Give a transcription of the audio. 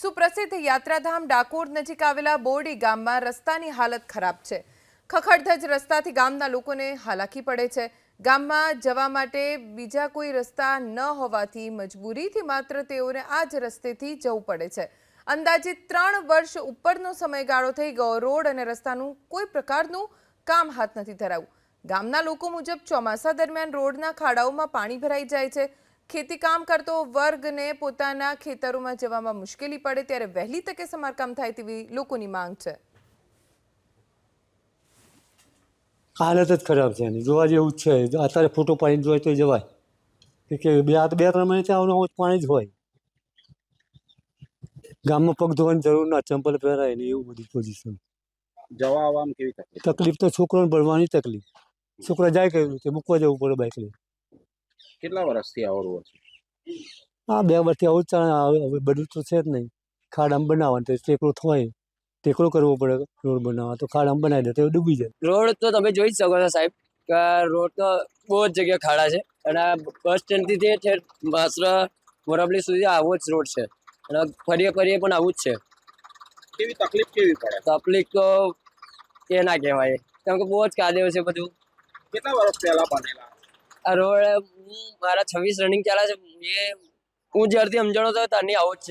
સુપ્રસિદ્ધ યાત્રાધામ ડાકોર નજીક આવેલા બોરડી ગામમાં રસ્તાની હાલત ખરાબ છે. ખખડધજ રસ્તાથી ગામના લોકોને હાલાકી પડે છે. ગામમાં જવા માટે બીજા કોઈ રસ્તા ન હોવાથી મજબૂરીથી માત્ર તેઓને આ જ રસ્તેથી જવું પડે છે. અંદાજિત ત્રણ વર્ષ ઉપરનો સમયગાળો થઈ ગયો. રોડ અને રસ્તાનું કોઈ પ્રકારનું કામ હાથ નથી ધરાવું ગામના લોકો મુજબ ચોમાસા દરમિયાન રોડના ખાડાઓમાં પાણી ભરાઈ જાય છે. ખેતી કામ કરતો વર્ગને પોતાના ખેતરોમાં જવામાં મુશ્કેલી પડે ત્યારે વહેલી તકે સમારકામ થાય તેવી લોકોની માંગ છે. હાલત જ ખરાબ છે એની. જોવા જેવું જ છે. અત્યારે ફોટો પાડીને જોઈએ તો જવાય. કે કે બે આ બે ત્રણ મહિનાથી આવવાનું પાણી જ હોય. ગામમાં પગ ધોવાની જરૂર ના ચંપલ પહેરાય ને એવું બધી પોઝિશન જવા આવવામાં કેવી તકલીફ? તકલીફ તો છોકરાને ભણવાની તકલીફ. છોકરા જાય કહ્યું કે મૂકવા જવું પડે બાઇક લઈ કેટલા વર્ષથી આવો રોડ છે? હા બે વર્ષથી આવું જ ચાલે હવે બધું તો છે જ નહીં. ખાડામાં બનાવવાનું તો ટેકરો થાય ટેકરો કરવો પડે રોડ બનાવવા. તો ખાડામાં બનાવી દે તો એ ડૂબી જાય. રોડ તો તમે જોઈ જ શકો છો સાહેબ કે રોડ તો બહુ જ જગ્યા ખાડા છે. અને આ બસ સ્ટેન્ડથી તે ઠેર માત્ર મોરબલી સુધી આવો જ રોડ છે. અને ફરીએ ફરીએ પણ આવું જ છે. કેવી તકલીફ કેવી પડે? તકલીફ તો એ ના કહેવાય. કેમ કે બહુ જ કાદેવ છે બધું. કેટલા વર્ષ પહેલાં બનેલા? આ રોડ મારા છવ્વીસ રનિંગ ચાલે છે. એ હું જ્યારથી સમજણો થયો ત્યારની આવો જ છે.